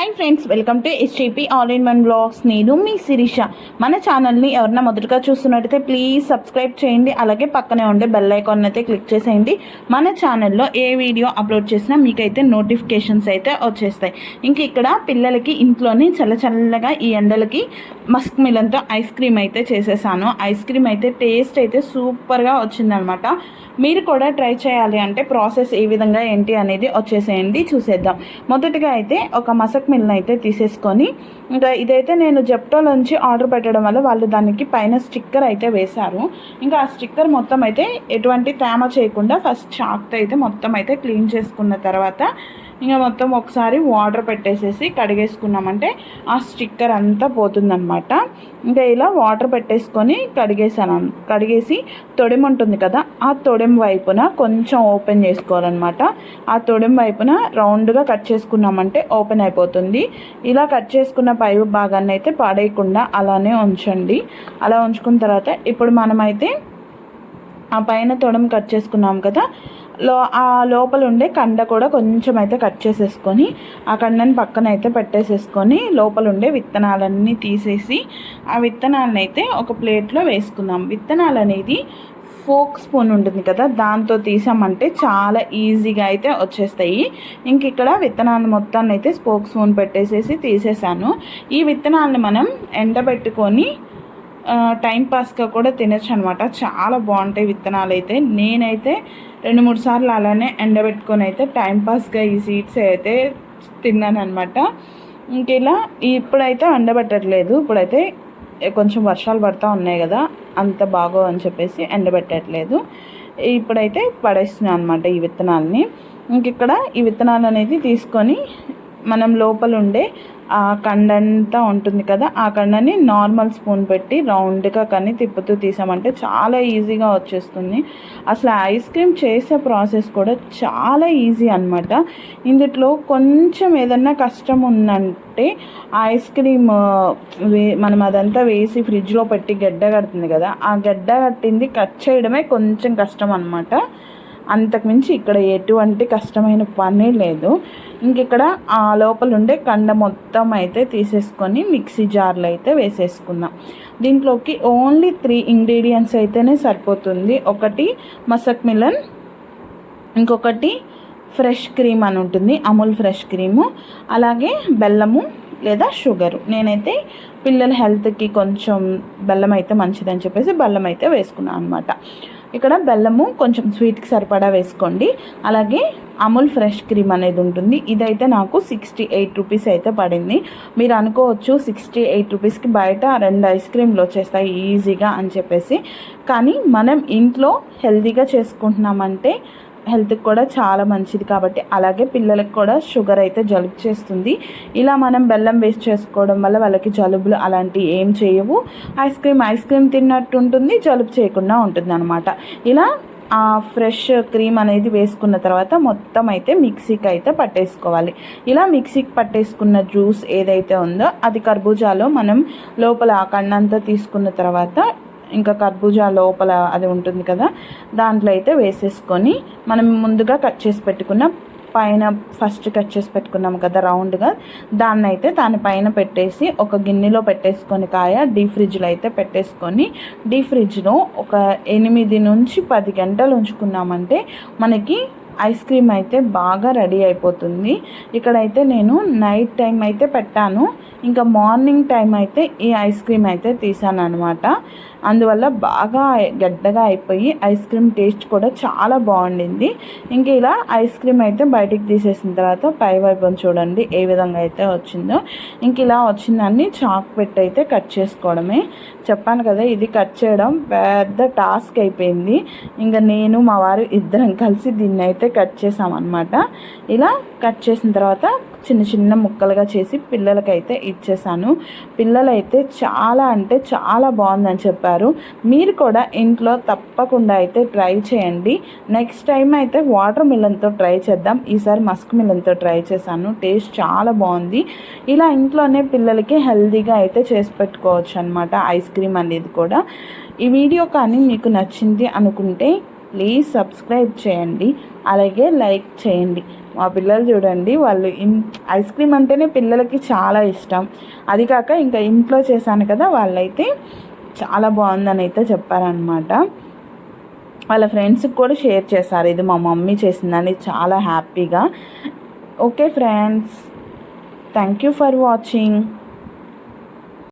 Hi friends welcome to STP all in one blogs నేను మీ శిరీష. మన ఛానల్ని ఎవరన్నా మొదటగా చూస్తున్నట్టయితే ప్లీజ్ సబ్స్క్రైబ్ చేయండి. అలాగే పక్కనే ఉండే బెల్ ఐకాన్ అయితే క్లిక్ చేసేయండి. మన ఛానల్లో ఏ వీడియో అప్లోడ్ చేసినా మీకైతే నోటిఫికేషన్స్ అయితే వచ్చేస్తాయి. ఇంక ఇక్కడ పిల్లలకి ఇంట్లోనే చల్ల చల్లగా ఈ ఎండలకి మస్క్ మిలన్తో ఐస్ క్రీమ్ అయితే చేసేసాను. ఐస్ క్రీమ్ అయితే టేస్ట్ అయితే సూపర్గా వచ్చిందనమాట మీరు కూడా ట్రై చేయాలి అంటే ప్రాసెస్ ఏ విధంగా ఏంటి అనేది వచ్చేసేయండి. చూసేద్దాం. మొదటగా అయితే ఒక మసక్ మిల్ని అయితే తీసేసుకొని ఇంకా ఇదైతే నేను జెప్టోలోంచి ఆర్డర్ పెట్టడం వల్ల వాళ్ళు దానికి పైన స్టిక్కర్ అయితే వేశారు. ఇంకా ఆ స్టిక్కర్ మొత్తం అయితే ఎటువంటి తేమ చేయకుండా ఫస్ట్ చాక్తో అయితే మొత్తం అయితే క్లీన్ చేసుకున్న తర్వాత ఇంకా మొత్తం ఒకసారి వాటర్ పెట్టేసేసి కడిగేసుకున్నామంటే ఆ స్టిక్కర్ అంతా పోతుందన్నమాట. ఇంకా ఇలా వాటర్ పెట్టేసుకొని కడిగేసాను. కడిగేసి తొడెం ఉంటుంది కదా ఆ తొడెం వైపున కొంచెం ఓపెన్ చేసుకోవాలన్నమాట. ఆ తొడెం వైపున రౌండ్గా కట్ చేసుకున్నామంటే ఓపెన్ అయిపోతుంది. ఇలా కట్ చేసుకున్న పై భాగాన్ని అయితే పాడేయకుండా అలానే ఉంచండి. అలా ఉంచుకున్న తర్వాత ఇప్పుడు మనమైతే ఆ పైన తొడం కట్ చేసుకున్నాం కదా. లో ఆ లోపల ఉండే కండ కూడా కొంచెం అయితే కట్ చేసేసుకొని ఆ కండని పక్కన అయితే పెట్టేసేసుకొని లోపల ఉండే విత్తనాలన్నీ తీసేసి ఆ విత్తనాలను అయితే ఒక ప్లేట్లో వేసుకుందాం. విత్తనాలు అనేది ఫోక్ స్పూన్ ఉంటుంది కదా దాంతో తీసామంటే చాలా ఈజీగా అయితే వచ్చేస్తాయి. ఇంక ఇక్కడ విత్తనాలు మొత్తాన్ని అయితే స్పోక్ స్పూన్ పెట్టేసేసి తీసేసాను. ఈ విత్తనాలను మనం ఎండబెట్టుకొని టైంపాస్గా కూడా తినచ్చు అనమాట చాలా బాగుంటాయి విత్తనాలు అయితే నేనైతే రెండు మూడు సార్లు అలానే ఎండబెట్టుకొని అయితే టైంపాస్గా ఈ సీడ్స్ అయితే తిన్నాను అనమాట ఇంక ఇలా ఇప్పుడైతే ఎండబెట్టట్లేదు. ఇప్పుడైతే కొంచెం వర్షాలు పడతా ఉన్నాయి కదా అంత బాగో అని చెప్పేసి ఎండబెట్టట్లేదు. ఇప్పుడైతే పడేస్తున్నాను అనమాట ఈ విత్తనాలని. ఇంక ఇక్కడ ఈ విత్తనాలు అనేది తీసుకొని మనం లోపల ఉండే ఆ కండంతా ఉంటుంది కదా ఆ కండని నార్మల్ స్పూన్ పెట్టి రౌండ్గా కానీ తిప్పుతూ తీసామంటే చాలా ఈజీగా వచ్చేస్తుంది. అసలు ఐస్ క్రీమ్ చేసే ప్రాసెస్ కూడా చాలా ఈజీ అనమాట ఇందులో కొంచెం ఏదన్నా కష్టం ఉందంటే ఐస్ క్రీమ్ వే మనం అదంతా వేసి ఫ్రిడ్జ్లో పెట్టి గడ్డ కడుతుంది కదా ఆ గడ్డ కట్టింది కట్ చేయడమే కొంచెం కష్టం అనమాట అంతకుమించి ఇక్కడ ఎటువంటి కష్టమైన పని లేదు. ఇంక ఇక్కడ ఆ లోపల ఉండే కండ మొత్తం అయితే తీసేసుకొని మిక్సీ జార్లో అయితే వేసేసుకుందాం. దీంట్లోకి ఓన్లీ త్రీ ఇంగ్రీడియంట్స్ అయితేనే సరిపోతుంది. ఒకటి మసక్ మిలన్ ఇంకొకటి ఫ్రెష్ క్రీమ్ అని ఉంటుంది అమూల్ ఫ్రెష్ క్రీము అలాగే బెల్లము లేదా షుగరు. నేనైతే పిల్లల హెల్త్కి కొంచెం బెల్లం అయితే మంచిదని చెప్పేసి బెల్లం అయితే వేసుకున్నాను అనమాట ఇక్కడ బెల్లము కొంచెం స్వీట్కి సరిపడా వేసుకోండి. అలాగే అమూల్ ఫ్రెష్ క్రీమ్ అనేది ఉంటుంది. ఇదైతే నాకు సిక్స్టీ ఎయిట్ రూపీస్ అయితే పడింది. మీరు అనుకోవచ్చు సిక్స్టీ ఎయిట్ రూపీస్కి బయట రెండు ఐస్ క్రీమ్లు వచ్చేస్తాయి ఈజీగా అని చెప్పేసి. కానీ మనం ఇంట్లో హెల్తీగా చేసుకుంటున్నామంటే హెల్త్కి కూడా చాలా మంచిది కాబట్టి అలాగే పిల్లలకు కూడా షుగర్ అయితే జలుబు చేస్తుంది. ఇలా మనం బెల్లం వేస్ట్ చేసుకోవడం వల్ల వాళ్ళకి జలుబులు అలాంటివి ఏం చేయవు. ఐస్ క్రీమ్ ఐస్ క్రీమ్ తిన్నట్టు ఉంటుంది జలుబు చేయకుండా ఉంటుంది అనమాట ఇలా ఆ ఫ్రెష్ క్రీమ్ అనేది వేసుకున్న తర్వాత మొత్తం అయితే మిక్సీకి అయితే పట్టేసుకోవాలి. ఇలా మిక్సీకి పట్టేసుకున్న జ్యూస్ ఏదైతే ఉందో అది కర్బూజాలో మనం లోపల ఆ కన్నంతా తీసుకున్న తర్వాత ఇంకా కర్బూజా లోపల అది ఉంటుంది కదా దాంట్లో అయితే వేసేసుకొని మనం ముందుగా కట్ చేసి పెట్టుకున్న పైన ఫస్ట్ కట్ చేసి పెట్టుకున్నాం కదా రౌండ్గా దాన్ని అయితే దానిపైన పెట్టేసి ఒక గిన్నెలో పెట్టేసుకొని కాయ డీ ఫ్రిడ్జ్లో అయితే పెట్టేసుకొని డీ ఫ్రిడ్జ్లో ఒక ఎనిమిది నుంచి పది గంటలు ఉంచుకున్నామంటే మనకి ఐస్ క్రీమ్ అయితే బాగా రెడీ అయిపోతుంది. ఇక్కడైతే నేను నైట్ టైం అయితే పెట్టాను. ఇంకా మార్నింగ్ టైం అయితే ఈ ఐస్ క్రీమ్ అయితే తీసాను అనమాట అందువల్ల బాగా గడ్డగా అయిపోయి ఐస్ క్రీమ్ టేస్ట్ కూడా చాలా బాగుండింది. ఇంక ఇలా ఐస్ క్రీమ్ అయితే బయటికి తీసేసిన తర్వాత పై వైపు చూడండి ఏ విధంగా అయితే వచ్చిందో. ఇంక ఇలా వచ్చిందాన్ని చాక్ పెట్టి అయితే కట్ చేసుకోవడమే. చెప్పాను కదా ఇది కట్ చేయడం పెద్ద టాస్క్ అయిపోయింది. ఇంకా నేను మా వారు ఇద్దరం కలిసి దీన్ని అయితే అయితే కట్ చేసామన్నమాట. ఇలా కట్ చేసిన తర్వాత చిన్న చిన్న ముక్కలుగా చేసి పిల్లలకైతే ఇచ్చేసాను. పిల్లలైతే చాలా అంటే చాలా బాగుందని చెప్పారు. మీరు కూడా ఇంట్లో తప్పకుండా అయితే ట్రై చేయండి. నెక్స్ట్ టైం అయితే వాటర్ మిలన్తో ట్రై చేద్దాం. ఈసారి మస్క్ మిలన్తో ట్రై చేశాను. టేస్ట్ చాలా బాగుంది. ఇలా ఇంట్లోనే పిల్లలకి హెల్దీగా అయితే చేసి పెట్టుకోవచ్చు అనమాట ఐస్ క్రీమ్ అనేది కూడా. ఈ వీడియో కానీ మీకు నచ్చింది అనుకుంటే ప్లీజ్ సబ్స్క్రైబ్ చేయండి. అలాగే లైక్ చేయండి. మా పిల్లలు చూడండి వాళ్ళు ఇన్ ఐస్ క్రీమ్ అంటేనే పిల్లలకి చాలా ఇష్టం. అది కాక ఇంకా ఇంట్లో చేశాను కదా వాళ్ళైతే చాలా బాగుందని అయితే చెప్పారనమాట వాళ్ళ ఫ్రెండ్స్కి కూడా షేర్ చేశారు. ఇది మా మమ్మీ చేసిందని చాలా హ్యాపీగా okay friends thank you for watching